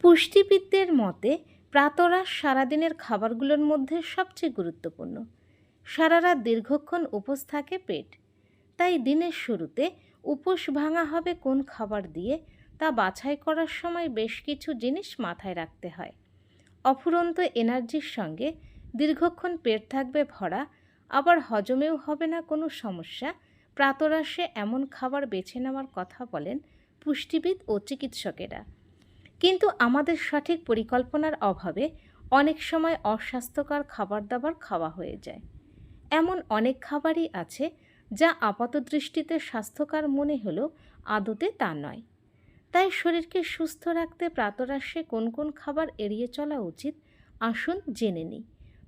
পুষ্টিবিদদের মতে, প্রাতরাশ সারাদিনের খাবারগুলোর মধ্যে সবচেয়ে গুরুত্বপূর্ণ। সারা রাত দীর্ঘক্ষণ উপোস থাকে পেট। তাই দিনের শুরুতে উপোস ভাঙা হবে কোন খাবার দিয়ে, তা বাছাই করার সময় বেশ কিছু জিনিস মাথায় রাখতে হয়। অফুরন্ত এনার্জির সঙ্গে দীর্ঘক্ষণ পেট থাকবে ভরা, আবার হজমেও হবে না কোনো সমস্যা প্রাতরাশে এমন খাবার বেছে নেওয়ার কথা বলেন পুষ্টিবিদ ও চিকিৎসকেরা। কিন্তু আমাদের সঠিক পরিকল্পনার অভাবে অনেক সময় অস্বাস্থ্যকর খাবার দাবার খাওয়া হয়ে যায়। এমন অনেক খাবারই আছে যা আপাতদৃষ্টিতে স্বাস্থ্যকর মনে হলেও আদতে তা নয়। তাই শরীরকে সুস্থ রাখতে প্রাতরাশে কোন কোন খাবার এড়িয়ে চলা উচিত আসুন জেনে নিই।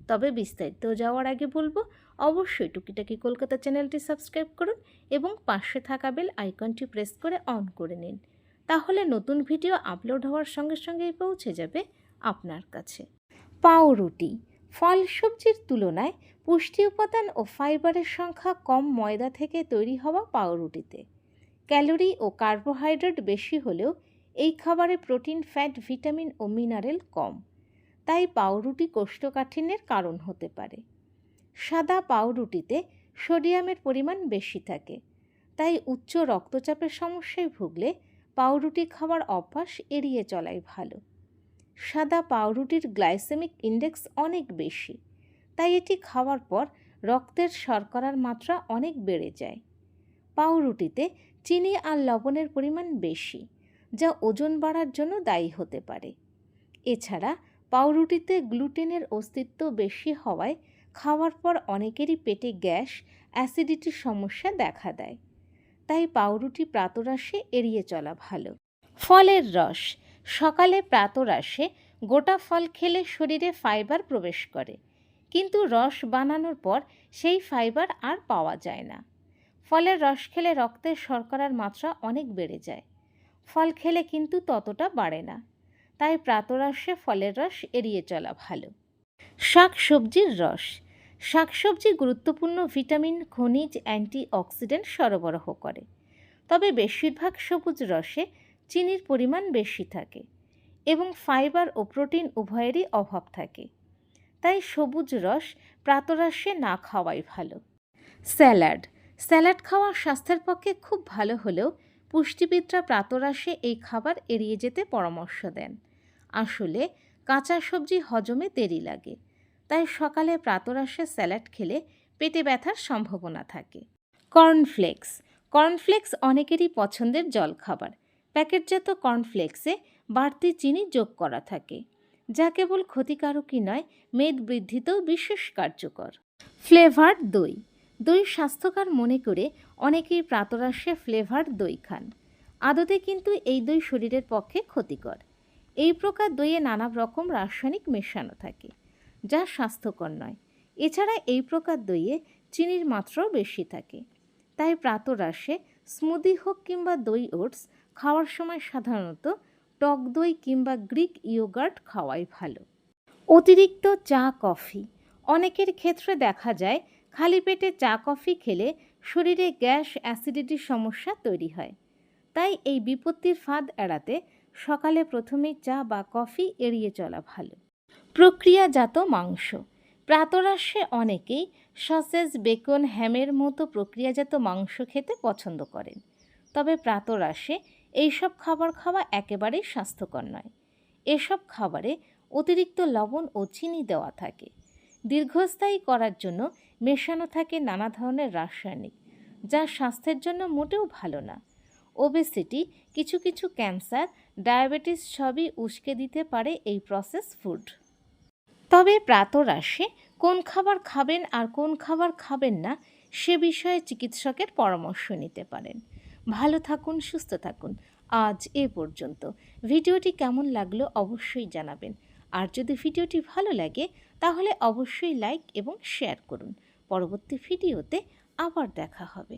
তবে বিস্তারিত যাওয়ার আগে বলব, অবশ্যই টুকিটাকি কলকাতা চ্যানেলটি সাবস্ক্রাইব করুন এবং পাশে থাকা বেল আইকনটি প্রেস করে অন করে নিন। তাহলে নতুন ভিডিও আপলোড হওয়ার সঙ্গে সঙ্গেই পৌঁছে যাবে আপনার কাছে। পাউরুটি, ফল সবজির তুলনায় পুষ্টি উপাদান ও ফাইবারের সংখ্যা কম ময়দা থেকে তৈরি হওয়া পাউরুটিতে। ক্যালোরি ও কার্বোহাইড্রেট বেশি হলেও এই খাবারে প্রোটিন, ফ্যাট, ভিটামিন ও মিনারেল কম। তাই পাউরুটি কোষ্ঠকাঠিন্যের কারণ হতে পারে। সাদা পাউরুটিতে সোডিয়ামের পরিমাণ বেশি থাকে, তাই উচ্চ রক্তচাপের সমস্যায় ভুগলে পাউরুটি খাওয়ার অভ্যাস এড়িয়ে চলাই ভালো। সাদা পাউরুটির গ্লাইসেমিক ইন্ডেক্স অনেক বেশি, তাই এটি খাওয়ার পর রক্তের শর্করার মাত্রা অনেক বেড়ে যায়। পাউরুটিতে চিনি আর লবণের পরিমাণ বেশি, যা ওজন বাড়ার জন্য দায়ী হতে পারে। এছাড়া পাউরুটিতে গ্লুটেনের অস্তিত্ব বেশি হওয়ায় খাওয়ার পর অনেকেরই পেটে গ্যাস, অ্যাসিডিটির সমস্যা দেখা দেয়। তাই পাউরুটি প্রাতরাশে এড়িয়ে চলা ভালো। ফলের রস। সকালে প্রাতরাশে গোটা ফল খেলে শরীরে ফাইবার প্রবেশ করে। কিন্তু রস বানানোর পর সেই ফাইবার আর পাওয়া যায় না। ফলের রস খেলে রক্তের শর্করার মাত্রা অনেক বেড়ে যায়। ফল খেলে কিন্তু ততটা বাড়ে না। তাই প্রাতরাশে ফলের রস এড়িয়ে চলা ভালো। শাক সবজির রস। শাকসবজি গুরুত্বপূর্ণ ভিটামিন, খনিজ, অ্যান্টিঅক্সিডেন্ট সরবরাহ করে। তবে বেশিরভাগ সবুজ রসে চিনির পরিমাণ বেশি থাকে এবং ফাইবার ও প্রোটিন উভয়েরই অভাব থাকে। তাই সবুজ রস প্রাতরাশে না খাওয়াই ভালো। স্যালাড। স্যালাড খাওয়া স্বাস্থ্যের পক্ষে খুব ভালো হলেও পুষ্টিবিদরা প্রাতরাশে এই খাবার এড়িয়ে যেতে পরামর্শ দেন। আসলে কাঁচা সবজি হজমে দেরি লাগে, তাই সকালে প্রাতরাশে স্যালাড খেলে পেটে ব্যথার সম্ভাবনা থাকে। কর্নফ্লেক্স কর্নফ্লেক্স অনেকেরই পছন্দের জলখাবার। প্যাকেটজাত কর্নফ্লেক্সে বাড়তি চিনি যোগ করা থাকে, যা কেবল ক্ষতিকারকই নয়, মেদ বৃদ্ধিতেও বিশেষ কার্যকর। ফ্লেভার দই দই স্বাস্থ্যকর মনে করে অনেকেই প্রাতরাশে ফ্লেভার দই খান। আদতে কিন্তু এই দই শরীরের পক্ষে ক্ষতিকর। এই প্রকার দইয়ে নানা রকম রাসায়নিক মেশানো থাকে, যা স্বাস্থ্যকর নয়। এছাড়া এই প্রকার দইয়ে চিনির মাত্রাও বেশি থাকে। তাই প্রাতরাশে স্মুদি হোক কিংবা দই ওটস খাওয়ার সময় সাধারণত টক দই কিংবা গ্রিক ইয়োগার্ট খাওয়াই ভালো। অতিরিক্ত চা, কফি। অনেকের ক্ষেত্রে দেখা যায় খালি পেটে চা, কফি খেলে শরীরে গ্যাস অ্যাসিডিটির সমস্যা তৈরি হয়। তাই এই বিপত্তির ফাঁদ এড়াতে সকালে প্রথমেই চা বা কফি এড়িয়ে চলা ভালো। প্রক্রিয়াজাত মাংস। প্রাতরাশে অনেকেই সসেজ বেকন হ্যামের মতো প্রক্রিয়াজাত মাংস খেতে পছন্দ করেন। তবে প্রাতরাশে এইসব খাবার খাওয়া একেবারেই স্বাস্থ্যকর নয়। এসব খাবারে অতিরিক্ত লবণ ও চিনি দেওয়া থাকে। দীর্ঘস্থায়ী করার জন্য মেশানো থাকে নানা ধরনের রাসায়নিক, যা স্বাস্থ্যের জন্য মোটেও ভালো না। ওবেসিটি কিছু কিছু ক্যান্সার ডায়াবেটিস সবই উস্কে দিতে পারে এই প্রসেস ফুড তবে প্রাতরাশে কোন খাবার খাবেন আর কোন খাবার খাবেন না সে বিষয়ে চিকিৎসকের পরামর্শ নিতে পারেন। ভালো থাকুন, সুস্থ থাকুন। আজ এ পর্যন্ত। ভিডিওটি কেমন লাগল অবশ্যই জানাবেন। আর যদি ভিডিওটি ভালো লাগে, তাহলে অবশ্যই লাইক এবং শেয়ার করুন। পরবর্তী ভিডিওতে আবার দেখা হবে।